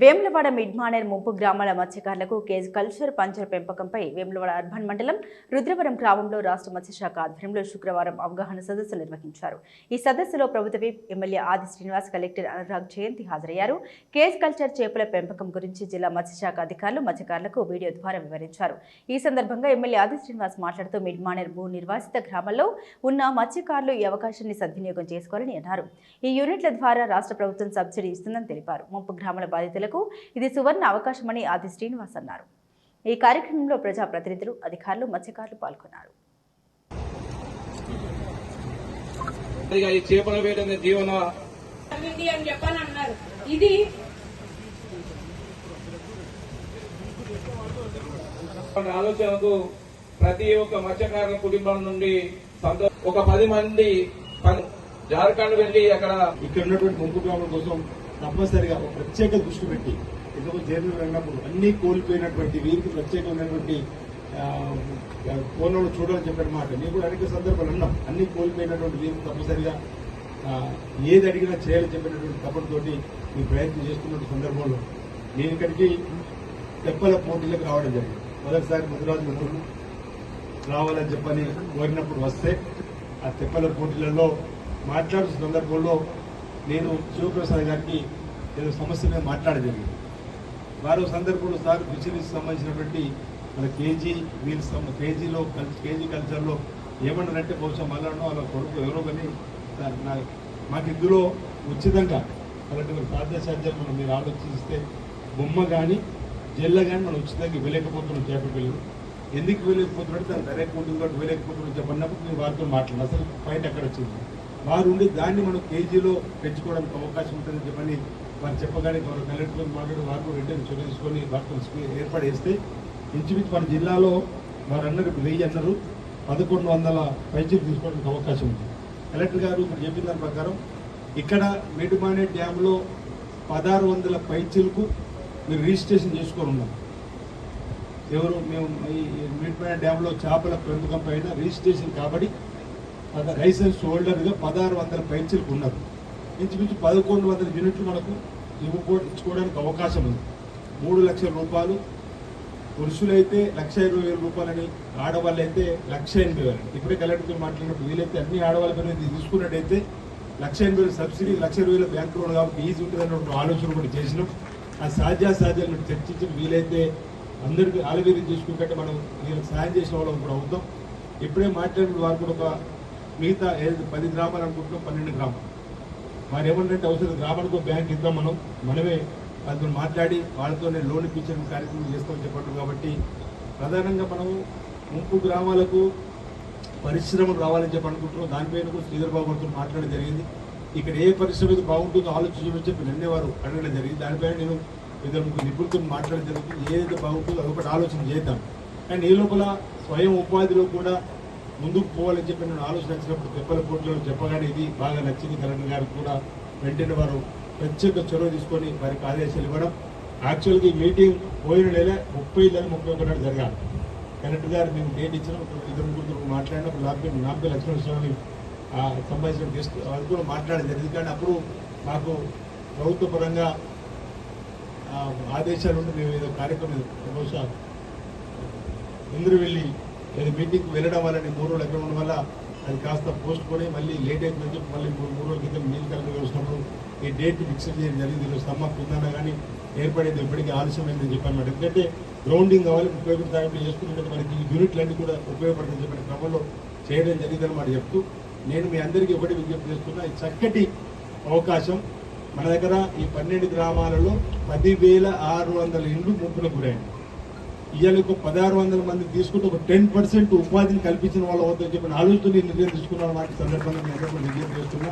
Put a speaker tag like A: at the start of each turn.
A: వేములవాడ మిడ్మానేర్ ముంపు గ్రామాల మత్స్యకారులకు కేజ్ కల్చర్ పంచర్ పెంపకంపై వేములవాడ అర్బన్ మండలం రుద్రవరం గ్రామంలో రాష్ట్ర మత్స్యశాఖ ఆధ్వర్యంలో శుక్రవారం అవగాహన సదస్సు నిర్వహించారు. ఈ సదస్సులో ప్రభుత్వ ఎమ్మెల్యే ఆది శ్రీనివాస్ కలెక్టర్ అనురాగ్ జయంతి హాజరయ్యారు. కేజ్ కల్చర్ చేపల పెంపకం గురించి జిల్లా మత్స్యశాఖ అధికారులు మత్స్యకారులకు వీడియో ద్వారా వివరించారు. ఈ సందర్భంగా ఎమ్మెల్యే ఆది శ్రీనివాస్ మాట్లాడుతూ మిడ్మానేర్ భూ నిర్వాసిత గ్రామాల్లో ఉన్న మత్స్యకారులు ఈ అవకాశాన్ని సద్వినియోగం చేసుకోవాలని అన్నారు. ఈ యూనిట్ల ద్వారా రాష్ట్ర ప్రభుత్వం సబ్సిడీ ఇస్తుందని తెలిపారు. ముంపు గ్రామాల బాధితులు బాధితులకు ఇది సువర్ణ అవకాశమని ఆది శ్రీనివాస్ అన్నారు. ఈ కార్యక్రమంలో ప్రజాప్రతినిధులు అధికారులు మత్స్యకారులు పాల్గొన్నారు.
B: ఇక ఈ చేపల వేట అనే జీవన
C: ఇది అని చెప్పని అన్నారు ఇది
B: ఆలోచనకు ప్రతి ఒక్క మత్స్యకారుల కుటుంబం నుండి ఒక పది మంది జార్ఖండ్ వెళ్ళి అక్కడ
D: ఇక్కడ ఉన్నటువంటి ముంపు గ్రామం కోసం తప్పనిసరిగా ఒక ప్రత్యేక దృష్టి పెట్టి ఎందుకు జైలు వెళ్ళినప్పుడు అన్ని కోల్పోయినటువంటి వీరికి ప్రత్యేకమైనటువంటి కోణంలో ఫోన్లో చూడాలని చెప్పిన మాట. నేను కూడా అనేక సందర్భాలు అన్నాం అన్ని కోల్పోయినటువంటి వీరికి తప్పనిసరిగా ఏది అడిగినా చేయాలని చెప్పినటువంటి తప్పటితోటి ఈ ప్రయత్నం చేస్తున్న సందర్భంలో నేను ఇక్కడికి తెప్పల పోటీలకు రావడం జరిగింది. మొదటిసారి ముదిరాజు మిత్రులు రావాలని చెప్పని కోరినప్పుడు వస్తే ఆ తెప్పల పోటీలలో మాట్లాడుతున్న సందర్భంలో నేను శివప్రసాద్ గారికి ఏదో సమస్య మీద మాట్లాడగలిగింది వారు సందర్భంలో సార్ ఫిషరీస్ సంబంధించినటువంటి మన కేజీ వీళ్ళు కేజీలో కేజీ కల్చర్లో ఏమన్నారంటే బహుశా మళ్ళనో అలా కొడుకు ఎవరో కానీ సార్ నా మాకు ఇందులో ఉచితంగా అలాంటి ఒక సాధ్యాసాధ్యాలు మనం మీరు ఆలోచిస్తే బొమ్మ కానీ జెల్ల కానీ మనం ఉచితంగా ఇవ్వలేకపోతున్నాం చేప ఎందుకు ఇవ్వలేకపోతున్నాడు దాని ధర ఎక్కువ ఉంటుంది కాబట్టి ఇవ్వలేకపోతున్నాం నేను వారితో మాట్లాడిన అసలు ఫైట్ ఎక్కడ వచ్చింది? వారు ఉండి దాన్ని మనం కేజీలో పెంచుకోవడానికి అవకాశం ఉంటుందని చెప్పని వారు చెప్పగానే వారు కలెక్టర్తో మాట్లాడి వారు కూడా వెంటనే చొరవ తీసుకొని ఏర్పాటు చేస్తే ఇంచుమించు మన జిల్లాలో వారు అన్నారు వెయ్యి అన్నారు. పదకొండు వందల పైచీలు తీసుకోవడానికి అవకాశం ఉంది. కలెక్టర్ గారు మీరు చెప్పిన దాని ప్రకారం ఇక్కడ మేడుమానే డ్యాంలో పదహారు వందల పైచీలకు మీరు రిజిస్ట్రేషన్ చేసుకొని ఉన్నారు. ఎవరు మేము ఈ మేడుమానే డ్యాంలో చేపల పెంపకం పైన రిజిస్ట్రేషన్ కాబట్టి లైసెన్స్ హోల్డర్గా పదహారు వందల పైచీలకు ఉన్నారు ఇంచుమించు పదకొండు వందల యూనిట్లు మనకు ఇవ్వకో ఇచ్చుకోవడానికి అవకాశం ఉంది. మూడు లక్షల రూపాయలు. పురుషులైతే లక్ష ఇరవై వేల రూపాయలని ఆడవాళ్ళు అయితే లక్ష ఎనభై వేలని. ఇప్పుడే కలెక్టర్తో మాట్లాడినప్పుడు వీలైతే అన్ని ఆడవాళ్ళ పైన తీసుకున్నట్టయితే లక్ష ఎనభై వేల సబ్సిడీ లక్ష ఇరవై వేల బ్యాంక్ లోన్ కాబట్టి ఈజీ ఉంటుందని ఒక ఆలోచన కూడా చేసినాం. ఆ సాధ్యాసాధ్యాలను చర్చించి వీలైతే అందరికీ ఆలవేదన చేసుకుంటే మనం వీళ్ళకి సాయం చేసిన వాళ్ళం కూడా అవుతాం. ఇప్పుడే మాట్లాడిన వారు కూడా ఒక మిగతా ఏదైతే పది గ్రామాలు అనుకుంటున్నాం పన్నెండు గ్రామాలు. వారు ఏమంటే అవసరం గ్రామానికి ఒక బ్యాంక్ ఇద్దాం మనం. మనమే వాళ్ళతో మాట్లాడి వాళ్ళతోనే లోన్ ఇప్పించడం కార్యక్రమం చేస్తామని చెప్పండి కాబట్టి ప్రధానంగా మనము ముంపు గ్రామాలకు పరిశ్రమలు రావాలని చెప్పి అనుకుంటున్నాం. దానిపైన కూడా శ్రీధర్ బాబు గారితో మాట్లాడడం జరిగింది. ఇక్కడ ఏ పరిశ్రమ అయితే బాగుంటుందో ఆలోచించమని చెప్పి నిన్నే వారు అడగడం జరిగింది. దానిపైన నేను ఇద్దరు ముగ్గురు నిపుణులతో మాట్లాడడం జరుగుతుంది. ఏదైతే బాగుంటుందో అదొకటి ఆలోచన చేద్దాం. అండ్ ఈ లోపల స్వయం ఉపాధిలో కూడా ముందుకు పోవాలని చెప్పి నేను ఆలోచన వచ్చినప్పుడు దెబ్బల కోట్లో చెప్పగానే ఇది బాగా నచ్చింది కలెక్టర్ గారికి కూడా. వెంటనే వారు ప్రత్యేక చొరవ తీసుకొని వారికి ఆదేశాలు ఇవ్వడం. యాక్చువల్గా ఈ మీటింగ్ పోయిన నెల ముప్పై లేదా ముప్పై ఒకటి నాడు జరగాలి. కలెక్టర్ గారు మేము డేట్ ఇచ్చిన ఇద్దరు ముగ్గురు మాట్లాడినప్పుడు నాపై నాపై లక్ష్మణ స్వామి ఆ సంబంధించిన గెస్ట్ వాళ్ళు కూడా మాట్లాడడం జరిగింది కానీ అప్పుడు మాకు ప్రభుత్వ పరంగా ఆ, ఆదేశాలు ఉంటే మేము ఏదో కార్యక్రమం బహుశా వెళ్ళి నేను మీటింగ్కి వెళ్ళడం వల్ల నేను మూడు రోజులు ఎక్కడ ఉండడం వల్ల అది కాస్త పోస్ట్ పోయి మళ్ళీ లేట్ అయిపోయింది మళ్ళీ మూడు మూడు రోజుల క్రితం నీళ్ళు కలెక్టర్ వచ్చినప్పుడు ఈ డేట్ ఫిక్స్ చేయడం జరిగింది. ఈరోజు సమ్మక్ కానీ ఏర్పడేది ఎప్పటికీ ఆలస్యమైందని చెప్పాను మేడం. ఎందుకంటే గ్రౌండింగ్ కావాలి ముప్పై ఒకటి తారీఖు చేసుకుంటే మనకి ఈ యూనిట్లన్నీ కూడా ఉపయోగపడుతుంది చెప్పిన క్రమంలో చేయడం జరిగిందన్నమాట చెప్తూ నేను మీ అందరికీ ఒకటి విజ్ఞప్తి చేస్తున్నా చక్కటి అవకాశం మన దగ్గర ఈ పన్నెండు గ్రామాలలో పదివేల ఆరు వందల ఇండ్లు ముప్పులకు గురైంది ఇవాళ ఒక పదహారు వందల మంది తీసుకుంటే ఒక టెన్ పర్సెంట్ ఉపాధిని కల్పించిన వాళ్ళు అవుతుందని చెప్పిన ఆలోచన ఈ నిర్ణయం తీసుకున్నాను వాటి సందర్భంగా నేను అందరికీ విజ్ఞప్తి చేస్తున్నా